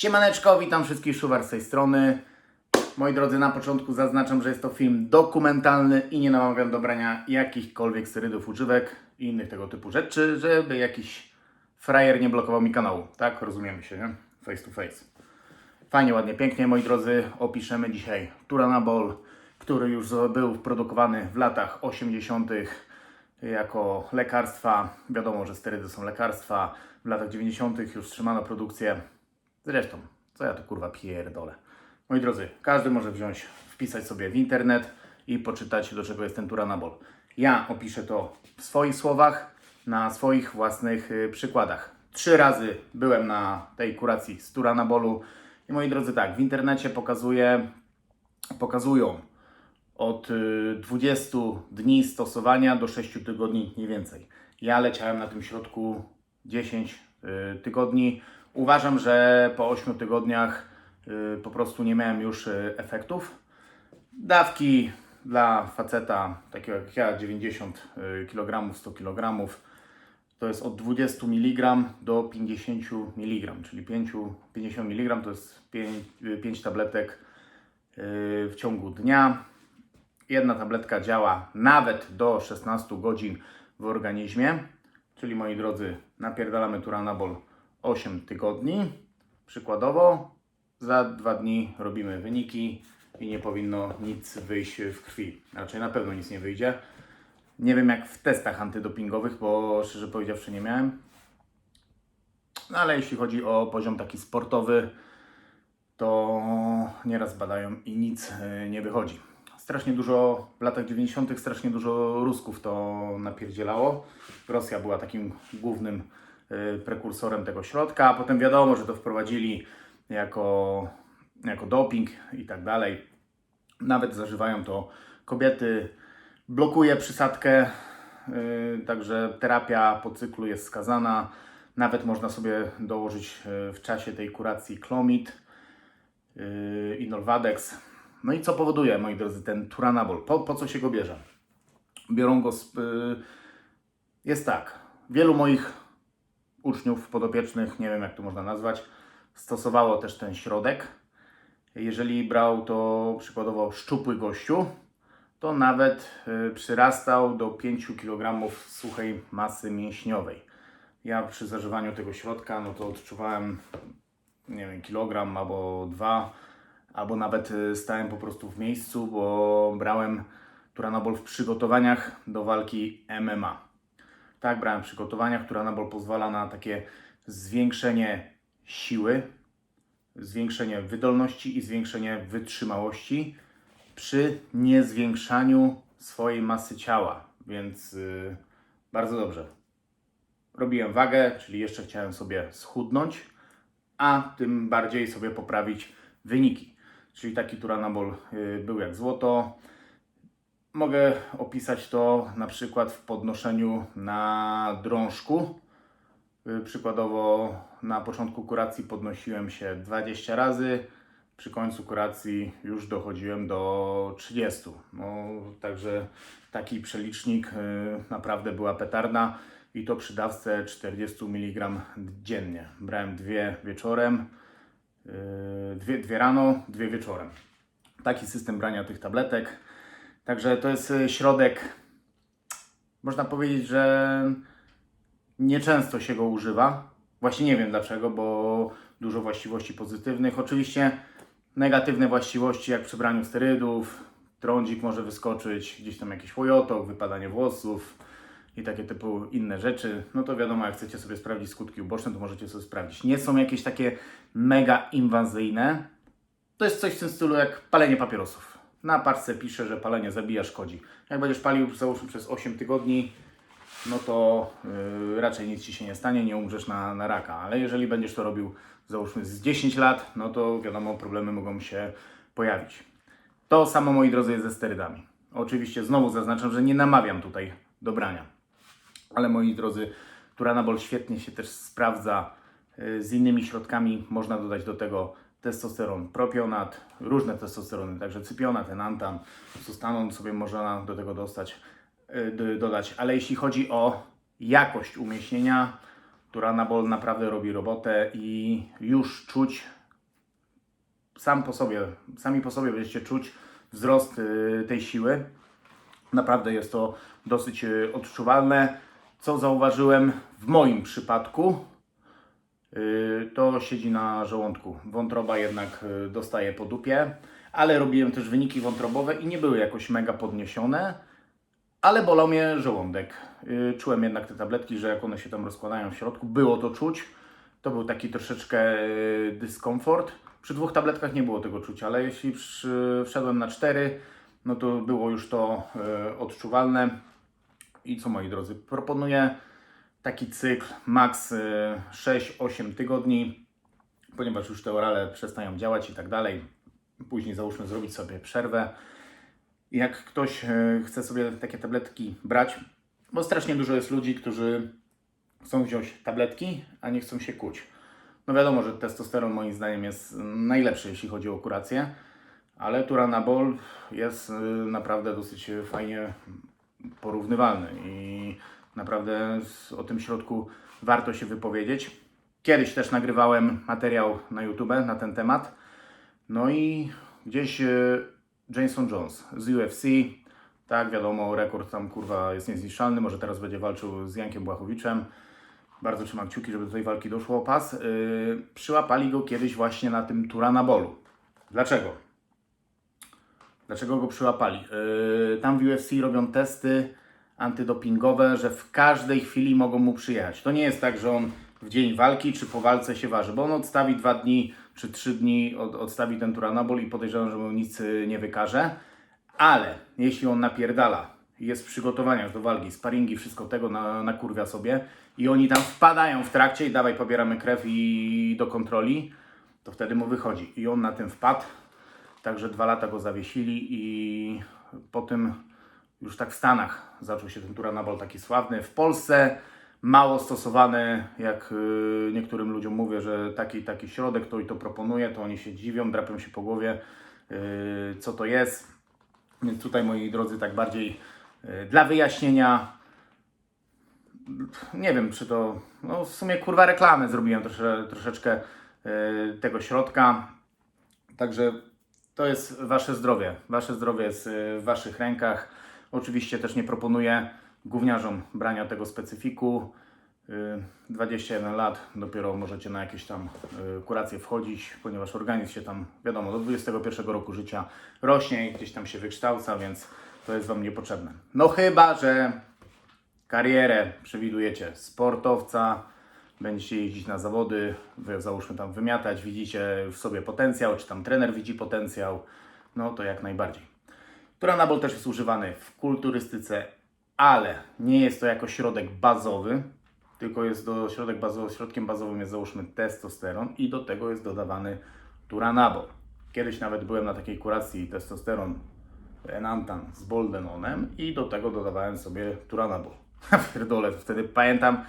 Siemaneczko, witam wszystkich szuwar z tej strony. Moi drodzy, na początku zaznaczam, że jest to film dokumentalny i nie namawiam do brania jakichkolwiek sterydów, używek i innych tego typu rzeczy, żeby jakiś frajer nie blokował mi kanału. Tak? Rozumiemy się, nie? Face to face. Fajnie, ładnie, pięknie, moi drodzy, opiszemy dzisiaj Turanabol, który już był produkowany w latach 80. jako lekarstwa. Wiadomo, że sterydy są lekarstwa. W latach 90. już wstrzymano produkcję. Zresztą, co ja tu kurwa pierdolę. Moi drodzy, każdy może wziąć, wpisać sobie w internet i poczytać, do czego jest ten Turanabol. Ja opiszę to w swoich słowach, na swoich własnych y, przykładach. Trzy razy byłem na tej kuracji z Turanabolu i moi drodzy, tak, w internecie pokazuje, pokazują od y, 20 dni stosowania do 6 tygodni mniej więcej. Ja leciałem na tym środku 10 y, tygodni. Uważam, że po 8 tygodniach y, po prostu nie miałem już y, efektów. Dawki dla faceta, takiego jak ja, 90 kg, 100 kg, to jest od 20 mg do 50 mg, czyli 5, 50 mg to jest 5, 5 tabletek y, w ciągu dnia. Jedna tabletka działa nawet do 16 godzin w organizmie, czyli moi drodzy, napierdalamy Turanabol 8 tygodni. Przykładowo, za dwa dni robimy wyniki i nie powinno nic wyjść w krwi. Raczej na pewno nic nie wyjdzie. Nie wiem jak w testach antydopingowych, bo szczerze powiedziawszy nie miałem. No ale jeśli chodzi o poziom taki sportowy, to nieraz badają i nic y, nie wychodzi. Strasznie dużo, w latach 90. strasznie dużo Rusków to napierdzielało. Rosja była takim głównym prekursorem tego środka, a potem wiadomo, że to wprowadzili jako, jako doping i tak dalej. Nawet zażywają to kobiety. Blokuje przysadkę, yy, także terapia po cyklu jest skazana. Nawet można sobie dołożyć yy, w czasie tej kuracji klomid i Norvadex. No i co powoduje, moi drodzy, ten Turanabol? Po, po co się go bierze? Biorą go z... Jest tak, wielu moich uczniów, podopiecznych, nie wiem jak to można nazwać, stosowało też ten środek. Jeżeli brał to przykładowo szczupły gościu, to nawet y, przyrastał do 5 kg suchej masy mięśniowej. Ja przy zażywaniu tego środka, no to odczuwałem, nie wiem, kilogram albo dwa, albo nawet y, stałem po prostu w miejscu, bo brałem Turanabol w przygotowaniach do walki MMA. Tak, brałem w przygotowaniach. Turanabol pozwala na takie zwiększenie siły, zwiększenie wydolności i zwiększenie wytrzymałości przy niezwiększaniu swojej masy ciała. Więc yy, bardzo dobrze. Robiłem wagę, czyli jeszcze chciałem sobie schudnąć, a tym bardziej sobie poprawić wyniki. Czyli taki Turanabol yy, był jak złoto. Mogę opisać to na przykład w podnoszeniu na drążku. Y, Przykładowo na początku kuracji podnosiłem się 20 razy, przy końcu kuracji już dochodziłem do 30. No, także taki przelicznik y, naprawdę była petarda i to przy dawce 40 mg dziennie. Brałem dwie wieczorem, y, dwie, dwie rano, dwie wieczorem. Taki system brania tych tabletek. Także to jest y, środek, można powiedzieć, że nieczęsto się go używa. Właśnie nie wiem dlaczego, bo dużo właściwości pozytywnych. Oczywiście negatywne właściwości, jak przy braniu sterydów, trądzik może wyskoczyć, gdzieś tam jakiś łojotok, wypadanie włosów i takie typu inne rzeczy. No to wiadomo, jak chcecie sobie sprawdzić skutki uboczne, to możecie sobie sprawdzić. Nie są jakieś takie mega inwazyjne. To jest coś w tym stylu jak palenie papierosów. Na parce pisze, że palenie zabija, szkodzi. Jak będziesz palił załóżmy przez 8 tygodni, no to yy, raczej nic Ci się nie stanie, nie umrzesz na, na raka. Ale jeżeli będziesz to robił załóżmy z 10 lat, no to wiadomo, problemy mogą się pojawić. To samo, moi drodzy, jest ze sterydami. Oczywiście znowu zaznaczam, że nie namawiam tutaj do brania. Ale moi drodzy, Turanabol świetnie się też sprawdza y, z innymi środkami. Można dodać do tego testosteron, propionat, różne testosterony, także cypionat, enantan, sustanon sobie można do tego dostać, y, dodać. Ale jeśli chodzi o jakość umieśnienia, Turanabol naprawdę robi robotę i już czuć sam po sobie, sami po sobie będziecie czuć wzrost y, tej siły. Naprawdę jest to dosyć y, odczuwalne. Co zauważyłem w moim przypadku, to siedzi na żołądku. Wątroba jednak y, dostaje po dupie, ale robiłem też wyniki wątrobowe i nie były jakoś mega podniesione, ale bolał mnie żołądek. Y, Czułem jednak te tabletki, że jak one się tam rozkładają w środku, było to czuć. To był taki troszeczkę y, dyskomfort. Przy dwóch tabletkach nie było tego czuć, ale jeśli wszedłem na cztery, no to było już to y, odczuwalne. I co moi drodzy, proponuję taki cykl max y, 6-8 tygodni, ponieważ już te orale przestają działać i tak dalej. Później załóżmy zrobić sobie przerwę. Jak ktoś y, chce sobie takie tabletki brać, bo strasznie dużo jest ludzi, którzy chcą wziąć tabletki, a nie chcą się kuć. No wiadomo, że testosteron moim zdaniem jest najlepszy, jeśli chodzi o kurację, ale turanabol jest y, naprawdę dosyć fajnie porównywalny i naprawdę o tym środku warto się wypowiedzieć. Kiedyś też nagrywałem materiał na YouTube na ten temat. No i gdzieś y, Jason Jones z UFC, tak wiadomo, rekord tam kurwa jest niezniszczalny, może teraz będzie walczył z Jankiem Błachowiczem. Bardzo trzymam kciuki, żeby do tej walki doszło o pas. Yy, przyłapali go kiedyś właśnie na tym Turanabolu. Dlaczego? Dlaczego go przyłapali? Yy, tam w UFC robią testy antydopingowe, że w każdej chwili mogą mu przyjechać. To nie jest tak, że on w dzień walki czy po walce się waży, bo on odstawi dwa dni czy trzy dni, od, odstawi ten turanabol i podejrzewam, że mu nic y, nie wykaże. Ale jeśli on napierdala, jest w przygotowaniach do walki, sparingi, wszystko tego na, nakurwia sobie i oni tam wpadają w trakcie i dawaj pobieramy krew i do kontroli, to wtedy mu wychodzi. I on na tym wpadł, także dwa lata go zawiesili i po tym już tak w Stanach zaczął się ten turanabol taki sławny. W Polsce mało stosowany, jak y, niektórym ludziom mówię, że taki taki środek to i to proponuję, to oni się dziwią, drapią się po głowie, y, co to jest. Więc tutaj, moi drodzy, tak bardziej y, dla wyjaśnienia, nie wiem, czy to, no w sumie kurwa reklamy zrobiłem trosze, troszeczkę tego środka. Także to jest Wasze zdrowie. Wasze zdrowie jest w Waszych rękach. Oczywiście też nie proponuję gówniarzom brania tego specyfiku. Y, 21 lat, dopiero możecie na jakieś tam y, kuracje wchodzić, ponieważ organizm się tam, wiadomo, do 21 roku życia rośnie i gdzieś tam się wykształca, więc to jest Wam niepotrzebne. No chyba, że karierę przewidujecie sportowca, będziecie jeździć na zawody, załóżmy tam wymiatać, widzicie w sobie potencjał, czy tam trener widzi potencjał, no to jak najbardziej. Turanabol też jest używany w kulturystyce, ale nie jest to jako środek bazowy, tylko jest do środek bazowy, środkiem bazowym jest załóżmy testosteron i do tego jest dodawany turanabol. Kiedyś nawet byłem na takiej kuracji testosteron enantan z boldenonem i do tego dodawałem sobie turanabol. Pierdolę, wtedy pamiętam,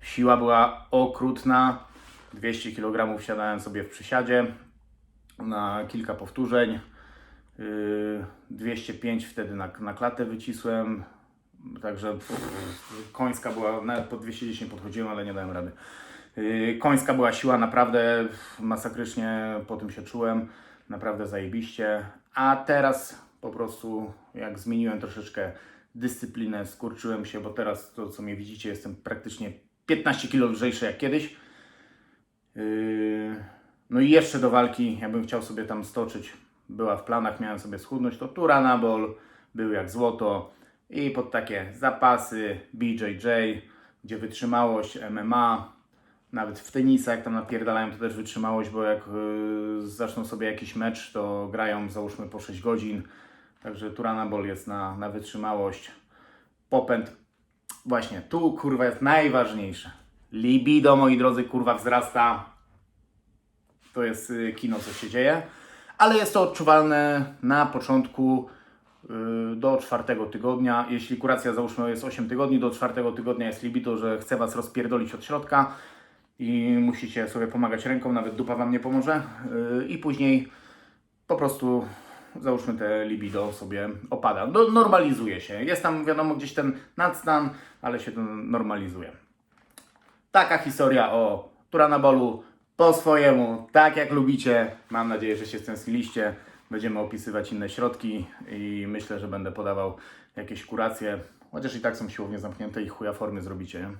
siła była okrutna, 200 kg siadałem sobie w przysiadzie na kilka powtórzeń. Yy, 205 wtedy na, na klatę wycisłem, także pff, końska była, nawet po 210 podchodziłem, ale nie dałem rady. Yy, końska była siła, naprawdę masakrycznie po tym się czułem, naprawdę zajebiście. A teraz po prostu jak zmieniłem troszeczkę dyscyplinę, skurczyłem się, bo teraz to co mnie widzicie jestem praktycznie 15 kg lżejszy jak kiedyś. Yy, No i jeszcze do walki, jakbym chciał sobie tam stoczyć, była w planach, miałem sobie schudnąć, to Turanabol był jak złoto i pod takie zapasy BJJ, gdzie wytrzymałość MMA, nawet w tenisa jak tam napierdalają to też wytrzymałość, bo jak yy, zaczną sobie jakiś mecz, to grają załóżmy po 6 godzin, także Turanabol jest na, na wytrzymałość. Popęd Właśnie, tu kurwa jest najważniejsze. Libido, moi drodzy, kurwa wzrasta. To jest y, kino, co się dzieje. Ale jest to odczuwalne na początku y, do czwartego tygodnia. Jeśli kuracja załóżmy jest 8 tygodni, do czwartego tygodnia jest libido, że chce Was rozpierdolić od środka i musicie sobie pomagać ręką, nawet dupa Wam nie pomoże. Y, I później po prostu załóżmy te libido sobie opada. No, normalizuje się. Jest tam wiadomo gdzieś ten nadstan, ale się to normalizuje. Taka historia o Turanabolu. Po swojemu, tak jak lubicie. Mam nadzieję, że się stęskniliście. Będziemy opisywać inne środki i myślę, że będę podawał jakieś kuracje. Chociaż i tak są siłownie zamknięte i chuja formy zrobicie.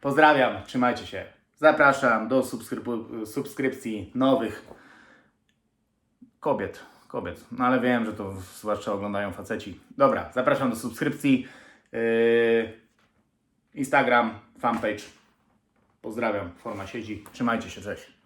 Pozdrawiam, trzymajcie się. Zapraszam do subskrypu- subskrypcji nowych kobiet. Kobiet. No ale wiem, że to zwłaszcza oglądają faceci. Dobra, zapraszam do subskrypcji. Yy, Instagram, fanpage. Pozdrawiam, forma siedzi. Trzymajcie się, cześć.